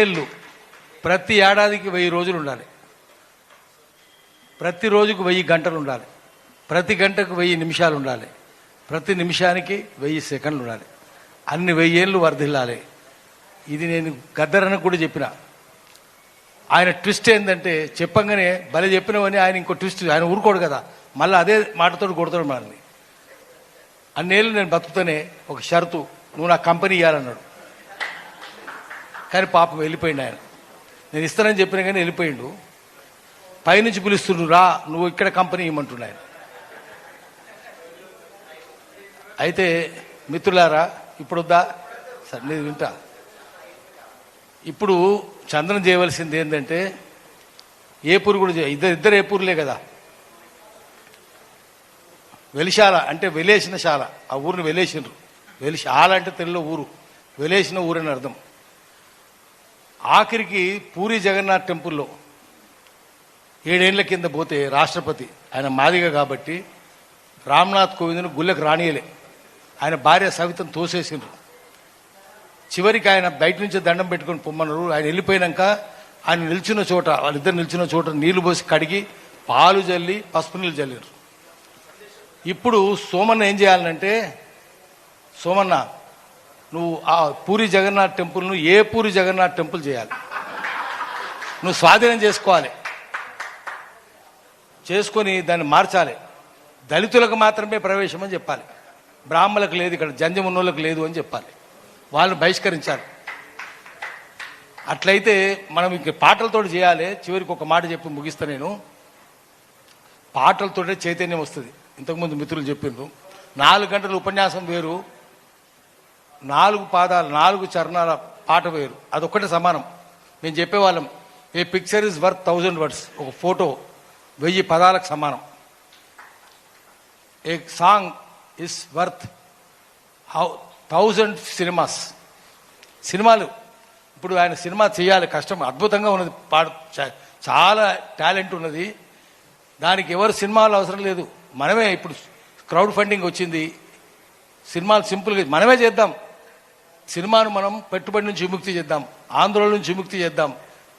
ఏళ్ళు. ప్రతి ఏడాదికి వెయ్యి రోజులు ఉండాలి. ప్రతి రోజుకు వెయ్యి గంటలు ఉండాలి. ప్రతి గంటకు వెయ్యి నిమిషాలు ఉండాలి. ప్రతి నిమిషానికి వెయ్యి సెకండ్లు ఉండాలి. అన్ని వెయ్యేళ్ళు వర్ధిల్లాలి. ఇది నేను గద్దరని కూడా చెప్పిన. ఆయన ట్విస్ట్ ఏంటంటే చెప్పంగానే భలే చెప్పినవని ఆయన ఇంకో ట్విస్ట్ ఆయన ఊరుకోడు కదా. మళ్ళీ అదే మాటతో కొడతాడు మనల్ని. అన్నేళ్ళు నేను బతుకుతానే ఒక షరతు నువ్వు నా కంపెనీ ఇవ్వాలన్నాడు కానీ పాపం వెళ్ళిపోయిండు ఆయన. నేను ఇస్తానని చెప్పిన కానీ వెళ్ళిపోయిండు. పైనుంచి పిలుస్తుండు రా నువ్వు ఇక్కడ కంపెనీ ఇవ్వమంటుండు ఆయన. అయితే మిత్రులారా ఇప్పుడు వద్దా సరే నేను వింటా. ఇప్పుడు చంద్రం చేయవలసింది ఏంటంటే ఏపూరు కూడా ఇద్దరు ఇద్దరు ఏపూరులే కదా. వెలిశాల అంటే వెలేసిన శాల. ఆ ఊరిని వెలేసినారు వెలిసి ఆల అంటే తెలుగులో ఊరు. వెలేసిన ఊరని అర్థం. ఆఖరికి పూరి జగన్నాథ్ టెంపుల్లో ఏడేళ్ళ కింద పోతే రాష్ట్రపతి ఆయన మాదిగ కాబట్టి రామ్నాథ్ కోవింద్ను గుళ్ళకు రానియలే. ఆయన భార్య సవితను తోసేసిండ్రు. చివరికి ఆయన బయట నుంచి దండం పెట్టుకొని పొమ్మన్నారు. ఆయన వెళ్ళిపోయినాక ఆయన నిల్చున్న చోట వాళ్ళిద్దరు నిల్చున్న చోట నీళ్ళు పోసి కడిగి పాలు జల్లి పసుపు నీళ్ళు జల్లిరు ఇప్పుడు సోమన్న ఏం చేయాలంటే సోమన్న నువ్వు ఆ పూరి జగన్నాథ్ టెంపుల్ను ఏ పూరి జగన్నాథ్ టెంపుల్ చేయాలి? నువ్వు స్వాధీనం చేసుకోవాలి. చేసుకొని దాన్ని మార్చాలి. దళితులకు మాత్రమే ప్రవేశం అని చెప్పాలి. బ్రాహ్మణులకు లేదు ఇక్కడ జంజం లేదు అని చెప్పాలి. వాళ్ళని బహిష్కరించాలి. అట్లయితే మనం ఇంక పాటలతో చేయాలి. చివరికి ఒక మాట చెప్పి ముగిస్తా నేను. పాటలతోటే చైతన్యం వస్తుంది. ఇంతకుముందు మిత్రులు చెప్పిండ్రు నాలుగు గంటల ఉపన్యాసం వేరు నాలుగు పాదాలు నాలుగు చరణాల పాట వేరు. అదొక్కటే సమానం. మేము చెప్పేవాళ్ళం a picture is worth thousand words ఒక ఫోటో వెయ్యి పదాలకు సమానం. A song is worth how thousand cinemas సినిమాలు ఇప్పుడు ఆయన సినిమా చేయాలి కష్టం అద్భుతంగా ఉన్నది పాడు చాలా టాలెంట్ ఉన్నది. దానికి ఎవరు సినిమాలు అవసరం లేదు. మనమే ఇప్పుడు క్రౌడ్ ఫండింగ్ వచ్చింది. సినిమాలు సింపుల్గా మనమే చేద్దాం. సినిమాను మనం పెట్టుబడి నుంచి విముక్తి చేద్దాం ఆందోళన నుంచి విముక్తి చేద్దాం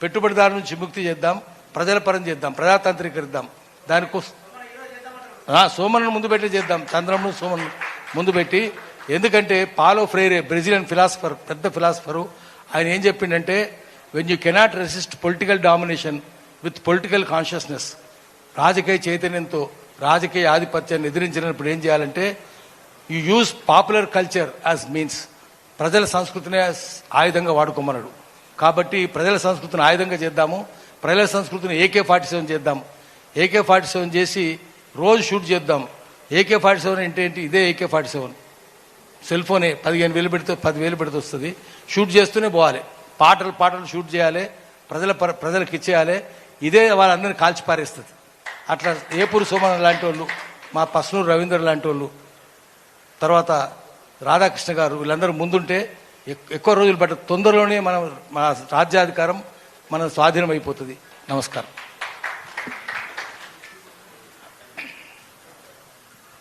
పెట్టుబడిదారు నుంచి విముక్తి చేద్దాం ప్రజల పరం చేద్దాం ప్రజాతాంత్రీకరిద్దాం. దానికోసం సోమన్ను ముందు పెట్టి చేద్దాం చంద్రమును సోమన్ ముందు పెట్టి. ఎందుకంటే పాలో ఫ్రైరే బ్రెజిలియన్ ఫిలాసఫర్ పెద్ద ఫిలాసఫరు. ఆయన ఏం చెప్పిండంటే when you cannot resist political domination with political consciousness రాజకీయ చైతన్యంతో రాజకీయ ఆధిపత్యాన్ని ఎదిరించినప్పుడు ఏం చేయాలంటే you use popular culture as means ప్రజల సంస్కృతిని ఆయుధంగా వాడుకోమన్నాడు. కాబట్టి ప్రజల సంస్కృతిని ఆయుధంగా చేద్దాము ప్రజల సంస్కృతిని ఏకే ఫార్టీ సెవెన్ చేద్దాం ఏకే ఫార్టీ సెవెన్ చేసి రోజు షూట్ చేద్దాం ఏకే ఫార్టీ సెవెన్ అంటే ఏంటి? ఇదే ఏకే ఫార్టీ సెవెన్. సెల్ ఫోనే పదిహేను వేలు పెడితే పదివేలు పెడితే వస్తుంది. షూట్ చేస్తూనే పోవాలి. పాటలు పాటలు షూట్ చేయాలి. ప్రజల ప్రజలకు ఇచ్చేయాలి. ఇదే వాళ్ళందరినీ కాల్చి పారేస్తుంది. అట్లా ఏపూరు సోమన్ లాంటి వాళ్ళు మా పస్నూరు రవీంద్ర లాంటి వాళ్ళు తర్వాత రాధాకృష్ణ గారు వీళ్ళందరూ ముందుంటే ఎక్- ఎక్కువ రోజులు పట్ట తొందరలోనే మనం మన రాజ్యాధికారం మన స్వాధీనం అయిపోతుంది నమస్కారం.